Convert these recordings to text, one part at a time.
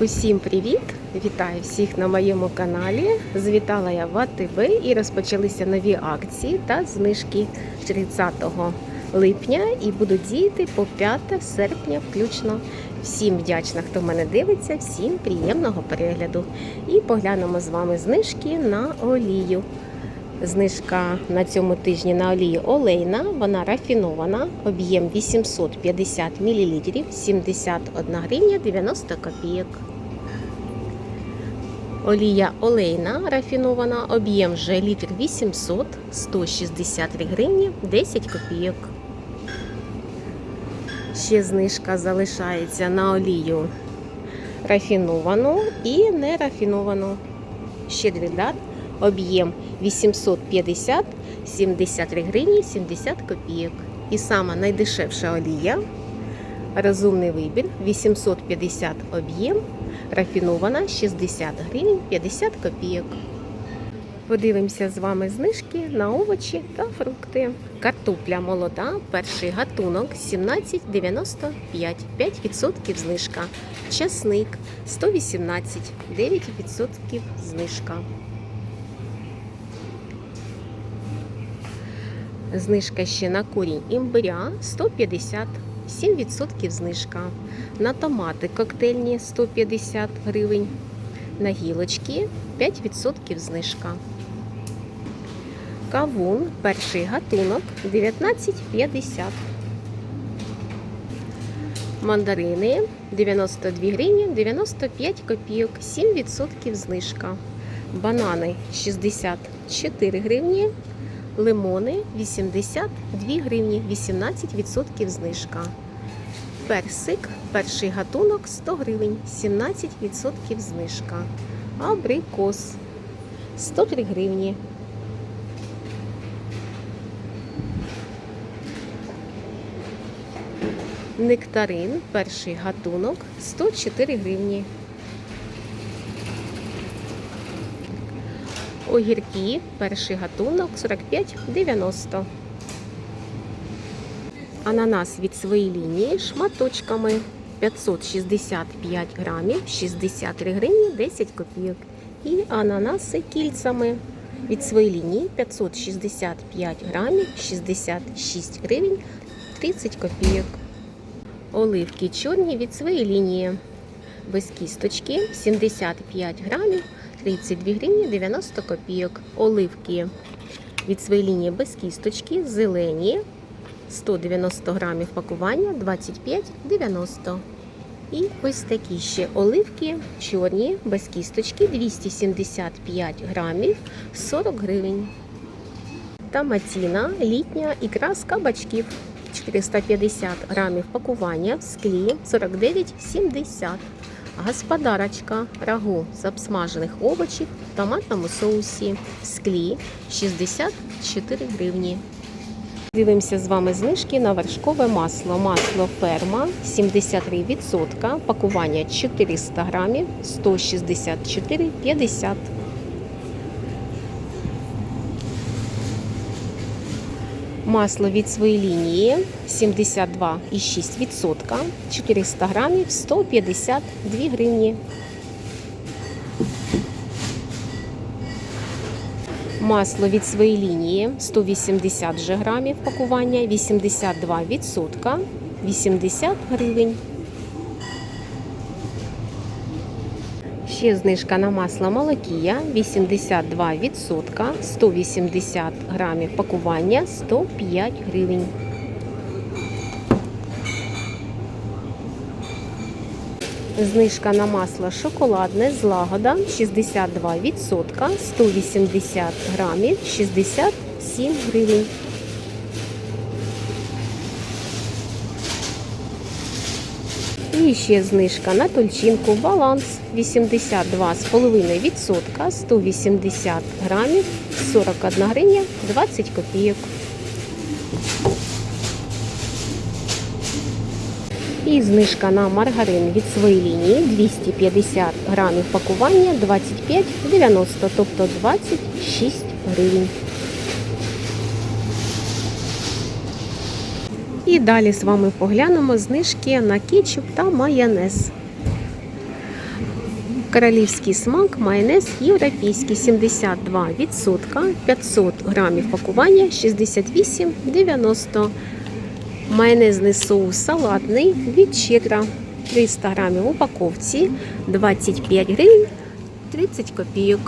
Усім привіт! Вітаю всіх на моєму каналі. Звітала я в АТБ і розпочалися нові акції та знижки 30 липня і будуть діяти по 5 серпня включно. Всім вдячна, хто мене дивиться, всім приємного перегляду. І поглянемо з вами знижки на олію. Знижка на цьому тижні на олію олейна, вона рафінована, об'єм 850 мл, 71 гривня 90 копійок. Олія олейна рафінована, об'єм же літр 800, 163 гривні 10 копійок. Ще знижка залишається на олію рафіновану і нерафіновану. Щедрий дар, об'єм 850, 73 гривні 70 копійок. І сама найдешевша олія, розумний вибір, 850 об'єм, рафінована 60 гривень 50 копійок. Подивимося з вами знижки на овочі та фрукти. Картопля молода, перший гатунок 17,95, 5% знижка. Часник 118, 9% знижка. Знижка ще на корінь імбиря 150, 7% знижка. На томати коктейльні 150 гривень. На гілочки 5% знижка. Кавун, перший гатунок 19,50. Мандарини 92 гривні 95 копійок, 7% знижка. Банани 64 гривні, лимони 82 гривні, 18% знижка. Персик, перший гатунок 100 гривень, 17% знижка. Абрикос 103 гривні. Нектарин, перший гатунок 104 гривні. Огірки, перший гатунок 45,90. Ананас від своєї лінії шматочками 565 грамів, 63 гривні 10 копійок. І ананаси кільцями від своєї лінії 565 грамів, 66 гривень 30 копійок. Оливки чорні від своєї лінії. Без кісточки 75 грамів, 32 гривні 90 копійок. Оливки від своєї лінії без кісточки, зелені 190 грамів пакування 25,90. І ось такі ще оливки чорні без кісточки 275 грамів 40 гривень. Таматіна літня ікра з кабачків 450 грамів пакування в склі 49,70. Господарочка рагу з обсмажених овочів в томатному соусі в склі 64 гривні. Дивимося з вами знижки на вершкове масло. Масло ферма 73%, пакування 400 грамів 164,50. Масло від своєї лінії 72,6%, 400 грамів 152 гривні. Масло від своєї лінії 180 же грамів пакування, 82%, 80 гривень. Ще знижка на масло молокія 82%, 180 грамів пакування, 105 гривень. Знижка на масло шоколадне злагода 62%, 180 грамів, 67 гривень. Ще знижка на тольчинку баланс 82,5%, 180 грамів, 41 гривня, 20 копійок. І знижка на маргарин від своєї лінії 250 грамів пакування 25,90, тобто 26 гривень. І далі з вами поглянемо знижки на кетчуп та майонез. Королівський смак, майонез європейський 72%, 500 грамів пакування 68,90. Майонезний соус салатний від Чедра 300 грамів в упаковці 25 гривень 30 копійок.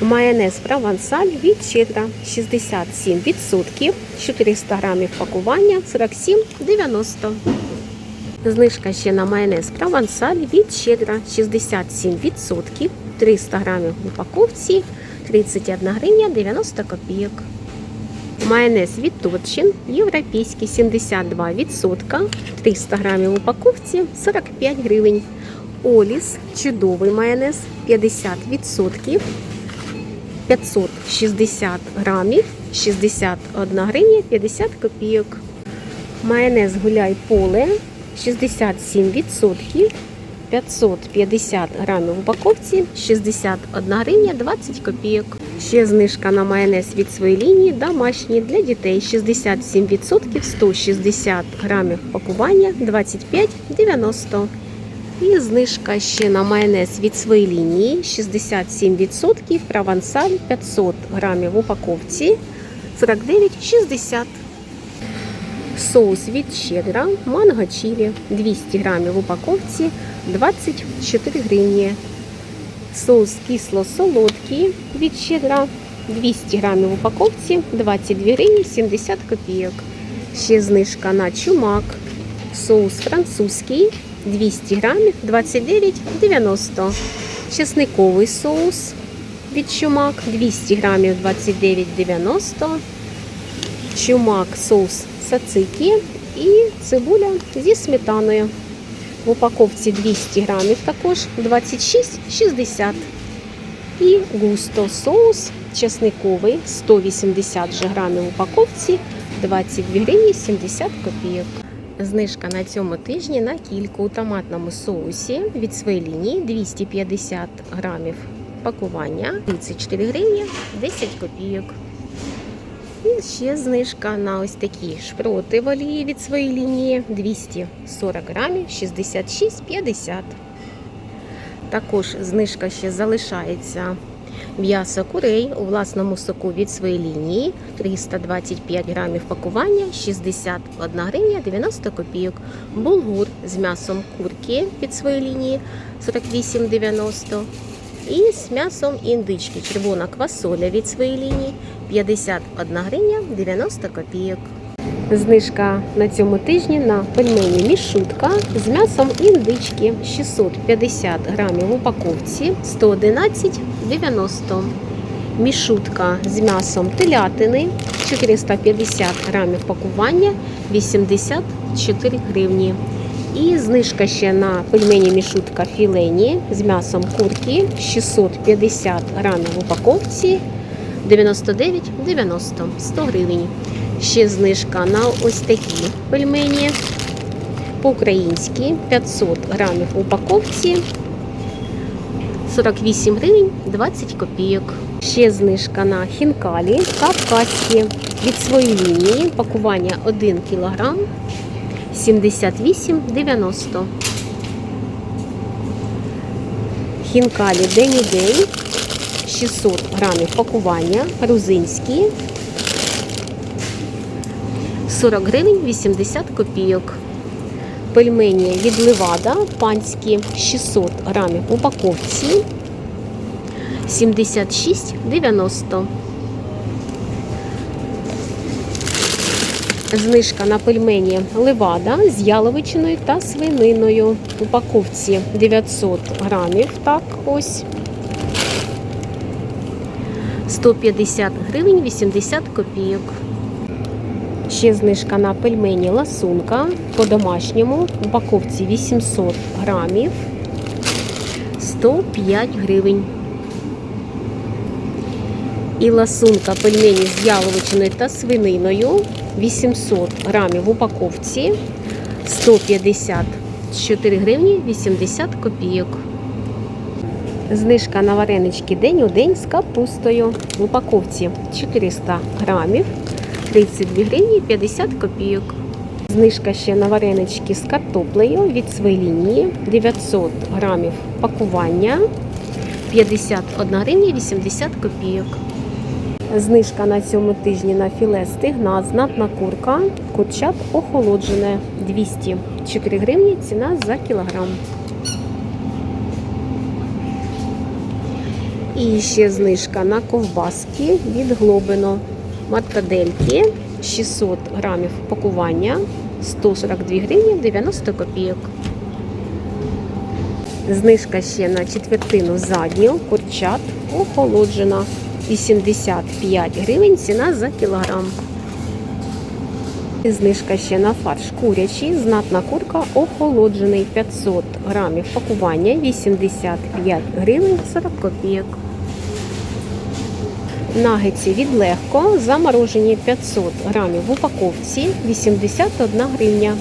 Майонез провансаль від Чедра 67%, 400 грамів пакування 47,90. Знижка ще на майонез провансаль від Щедра 67%, 300 грамів в упаковці 31 гривня 90 копійок. Майонез від Торчин європейський 72%, 300 грамів в упаковці 45 гривень. Оліс чудовий майонез 50%, 560 грамів 61 гривня 50 копійок. Майонез гуляй поле 67%, 550 грамів в упаковці, 61 гривня 20 копійок. Ще знижка на майонез від своєї лінії домашній для дітей 67%, 160 грамів пакування 25,90. І знижка ще на майонез від своєї лінії 67%, провансаль 500 грамів в упаковці 49,60. Соус від щедра, манго чилі 200 грамів в упаковці 24 гривні. Соус кисло-солодкий від щедра 200 грамів в упаковці 22 гривні 70 копійок. Ще знижка на чумак. Соус французький 200 грамів 29,90. Чесниковий соус від чумак 200 грамів 29,90. Чумак соус сацики і цибуля зі сметаною. В упаковці 200 грамів також 26,60. І густо соус чесниковий 180 грамів в упаковці 22 гривні 70 копійок. Знижка на цьому тижні на кільку у томатному соусі від своєї лінії 250 грамів пакування 34 гривні 10 копійок. І ще знижка на ось такі шпроти в олії від своєї лінії 240 грамів 66,50. Також знижка ще залишається м'ясо курей у власному соку від своєї лінії 325 грамів пакування 61 гривня 90 копійок. Булгур з м'ясом курки від своєї лінії 48,90 і з м'ясом індички червона квасоля від своєї лінії 51 гривня 90 копійок. Знижка на цьому тижні на пельмені мішутка з м'ясом індички 650 грамів в упаковці 111,90. Мішутка з м'ясом телятини 450 грамів пакування 84 гривні. І знижка ще на пельмені мішутка філені з м'ясом курки 650 грамів в упаковці 99,90 100 гривень. Ще знижка на ось такі пельмені. По-українськи 500 грамів в упаковці. 48 гривень 20 копійок. Ще знижка на хінкалі кавказькі. Від своєї лінії пакування 1 кг 78,90. Хінкалі день у день 600 грамів пакування, грузинські 40 гривень 80 копійок. Пельмені від Левада панські 600 грамів упаковці 76,90. Знижка на пельмені Левада з яловичиною та свининою. В упаковці 900 грамів. Так, ось. 150 гривень 80 копійок. Ще знижка на пельмені ласунка по-домашньому. В упаковці 800 грамів. 105 гривень. І ласунка пельмені з яловичиною та свининою 800 грамів в упаковці 154 гривні 80 копійок. Знижка на варенички день у день з капустою. В упаковці 400 грамів 32 гривні 50 копійок. Знижка ще на варенички з картоплею від своєї лінії 900 грамів пакування 51 гривня 80 копійок. Знижка на цьому тижні на філе стигна, знатна курка, курчат охолоджене 204 гривні ціна за кілограм. І ще знижка на ковбаски від Глобино. Мартадельки 600 грамів пакування 142 гривні 90 копійок. Знижка ще на четвертину задню курчат охолоджена 85 гривень ціна за кілограм. Знижка ще на фарш курячий, знатна курка охолоджений 500 грамів пакування 85 гривень 40 копійок. Нагетсі від легко заморожені 500 грамів в упаковці 81 гривня.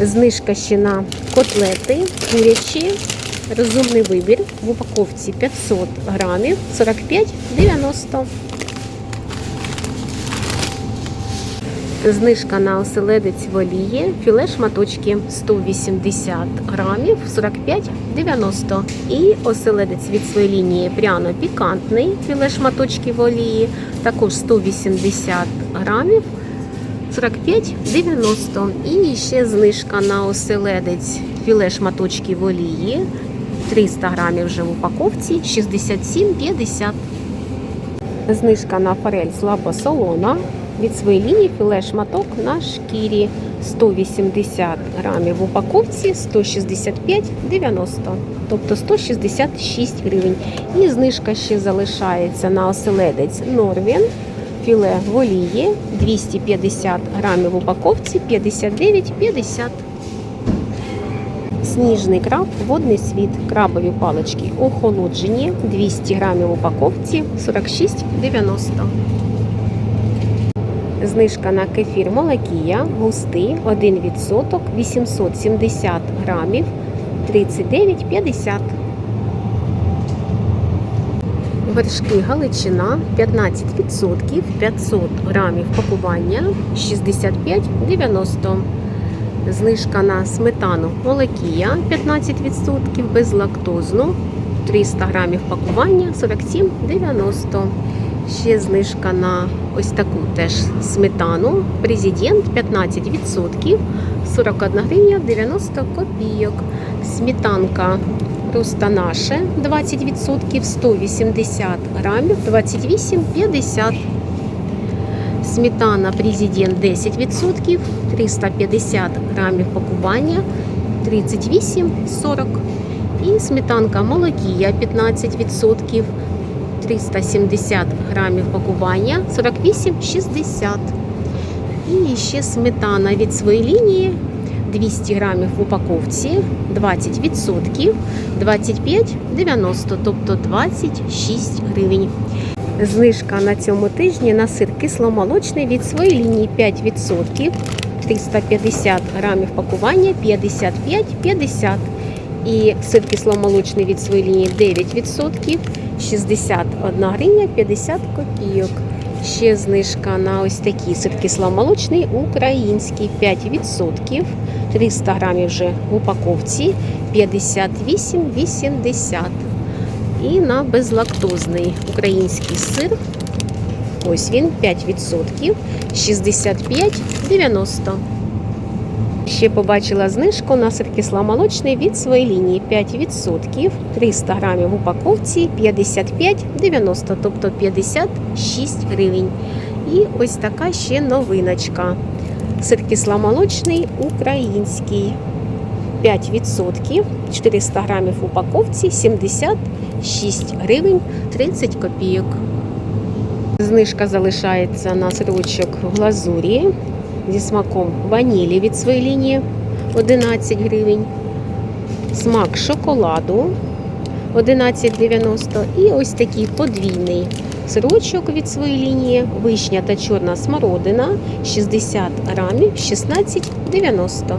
Знижка ще на котлети курячі. Розумний вибір в упаковці 500 грамів 45,90. Знижка на оселедець в олії, філе шматочки 180 грамів 45,90. І оселедець від своєї лінії пряно-пікантний, філе шматочки в олії, також 180 грамів 45,90. І ще знижка на оселедець філе шматочки в олії 300 грамів вже в упаковці 67,50. Знижка на форель слабосолона від своєї лінії філе шматок на шкірі 180 грамів в упаковці 165,90, тобто 166 гривень. І знижка ще залишається на оселедець Норвін. Філе в олії 250 грамів в упаковці 59,50. Сніжний краб, водний світ, крабові палички охолоджені 200 грамів в упаковці 46,90. Знижка на кефір Малакія густий 1%, 870 грамів 39,50. Вершки Галичина 15%, 500 грамів пакування 65,90. Знижка на сметану Молокія 15% безлактозну 300 грамів пакування 47,90. Ще знижка на ось таку теж сметану. Президент 15%, 41 гривня 90 копійок. Сметанка просто наше 20%, 180 грамів 28,50. Сметана Президент 10%, 350 грамів пакування 38,40. І сметанка Молокія 15%, 370 грамів пакування 48,60. І ще сметана від своєї лінії 200 грамів в упаковці 20%, 25,90, тобто 26 гривень. Знижка на цьому тижні на сир кисломолочний від своєї лінії 5%, 350 грамів пакування 55,50. І сир кисломолочний від своєї лінії 9%, 61 гривня 50 копійок. Ще знижка на ось такий сир кисломолочний український 5%, 300 грамів вже в упаковці 58,80. І на безлактозний український сир. Ось він 5%, 65,90. Ще побачила знижку на сир кисломолочний від своєї лінії 5%, 300 грамів в упаковці 55,90, тобто 56 гривень. І ось така ще новиночка. Сир кисломолочний український 5%, 400 грамів в упаковці 76 гривень 30 копійок. Знижка залишається на сирочок в глазурі зі смаком ванілі від своєї лінії 11 гривень. Смак шоколаду 11,90 і ось такий подвійний сирочок від своєї лінії, вишня та чорна смородина 60 грамів 16,90.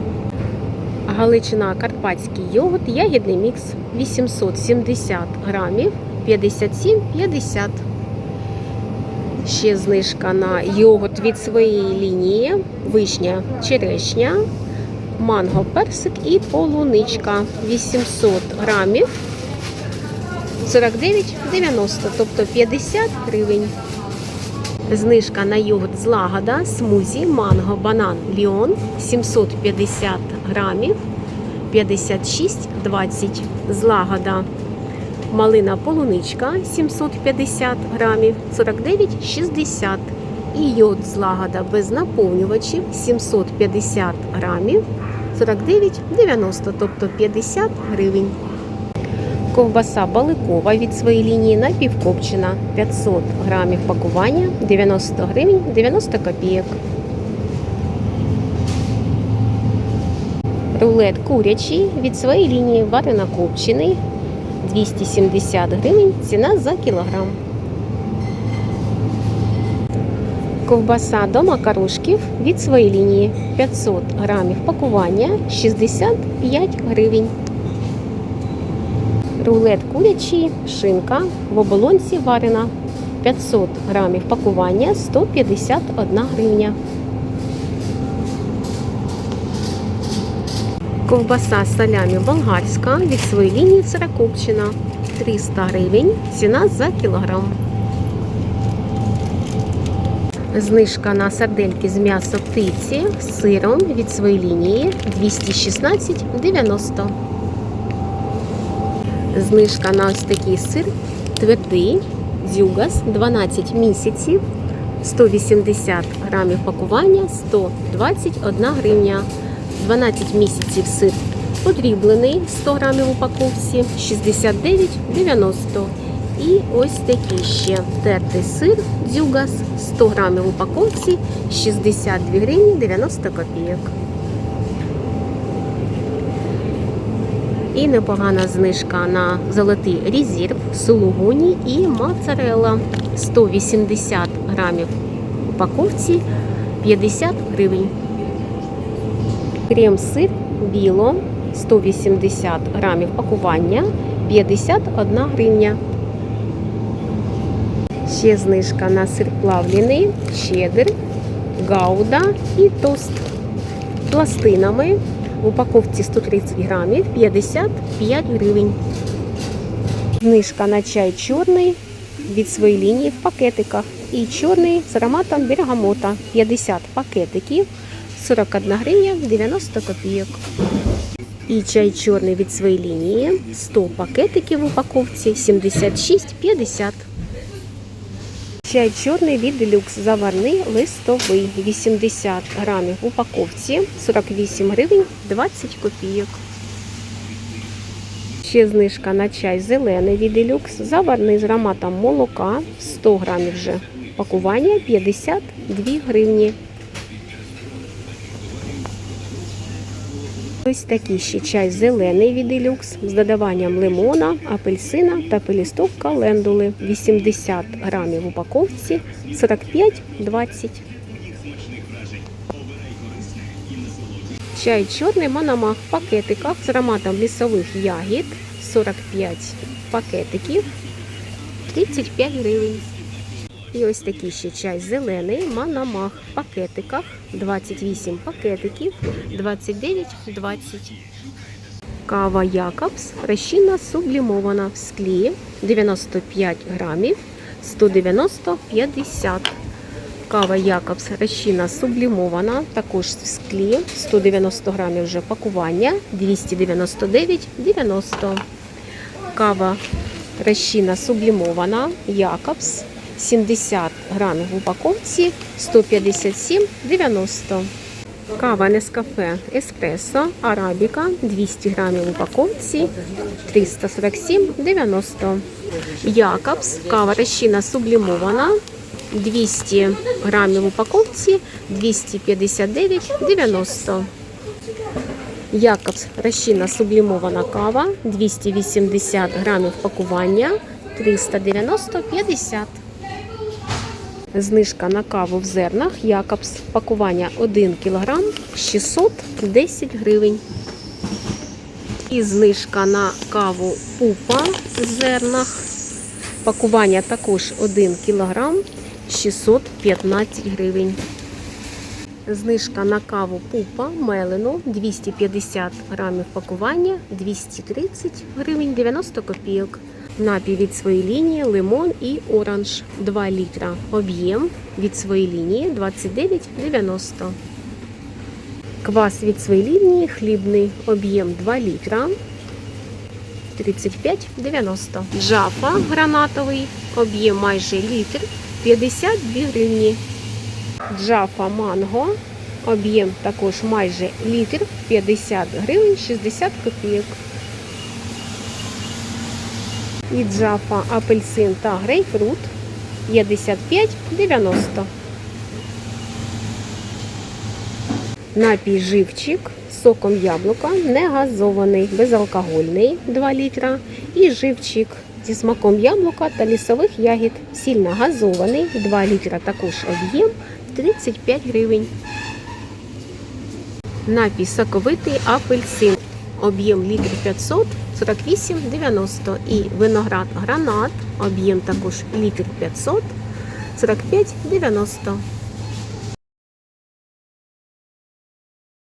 Галичина Карпатський йогурт, ягідний мікс 870 грамів 57,50. Ще знижка на йогурт від своєї лінії, вишня, черешня, манго, персик і полуничка 800 грамів. 49,90, тобто 50 гривень. Знижка на йогурт злагода, смузі, манго, банан, ліон 750 грамів, 56,20. Злагода. Малина полуничка 750 грамів, 49,60. І йод злагода без наповнювачів 750 грамів, 49,90, тобто 50 гривень. Ковбаса баликова від своєї лінії напівкопчена 500 грамів пакування 90 гривень 90 копійок. Рулет курячий від своєї лінії варено копчений 270 гривень ціна за кілограм. Ковбаса до макарошків від своєї лінії 500 грамів пакування 65 гривень. Рулет курячий, шинка в оболонці варена 500 грамів пакування 151 гривня. Ковбаса салямі болгарська від своєї лінії сирокопчена 300 гривень. Ціна за кілограм. Знижка на сардельки з м'яса птиці з сиром від своєї лінії 216,90. Знижка на ось такий сир твердий дзюгас 12 місяців 180 грамів пакування 121 гривня. 12 місяців сир подріблений 100 грамів упаковці 69,90. І ось такий ще тертий сир дзюгас 100 грамів упаковці 62 гривні 90 копійок. І непогана знижка на золотий резерв, сулугуні і моцарелла 180 грамів упаковці 50 гривень. Крем-сир біло 180 грамів пакування 51 гривня. Ще знижка на сир плавлений, чеддер, гауда і тост пластинами в упаковці 130 грамів 55 гривень. Знижка на чай чорний від своєї лінії в пакетиках. І чорний з ароматом бергамота 50 пакетиків 41 гривня 90 копійок. І чай чорний від своєї лінії 100 пакетиків в упаковці 76,50. Чай чорний від делюкс заварний листовий 80 грамів в упаковці 48 гривень 20 копійок. Ще знижка на чай зелений від делюкс заварний з ароматом молока 100 грамів вже пакування 52 гривні. Ось такий ще чай зелений від делюкс з додаванням лимона, апельсина та пелісток календули 80 грамів в упаковці 45,20. Чай чорний мономах в пакетиках з ароматом лісових ягід 45 пакетиків 35 гривень. І ось такий ще чай зелений манамах в пакетиках 28 пакетиків 29,20. Кава Якобс розчинна сублімована в склі 95 грамів 190,50. Кава Якобс розчинна сублімована, також в склі 190 грамів вже пакування 299,90. Кава розчинна сублімована Якобс 70 грамів в упаковці 157,90. Кава Нескафе Еспресо Арабіка 200 грамів в упаковці 347,90. Якобс кава розчинна сублімована 200 грамів в упаковці 259,90. Якобс розчинна сублімована кава 280 грамів пакування 390,50. Знижка на каву в зернах Якобс. Пакування 1 кг 610 гривень. І знижка на каву пупа в зернах. Пакування також 1 кг 615 гривень. Знижка на каву пупа мелену 250 грамів пакування 230 гривень 90 копійок. Напій від своєї лінії лимон і оранж 2 літра. Об'єм від своєї лінії 29,90. Квас від своєї лінії хлібний об'єм 2 літра 35,90. Джафа гранатовий об'єм майже літр 52 гривні. Джафа манго. Об'єм також майже літр 50 гривень 60 копійок. І джафа апельсин та грейпфрут 55,90. Напій живчик з соком яблука не газований, безалкогольний 2 літра. І живчик зі смаком яблука та лісових ягід. Сильно газований 2 літра також об'єм 35 гривень. Напій соковитий апельсин. Об'єм літр 500, 48,90. І виноград гранат. Об'єм також літр 500, 45,90.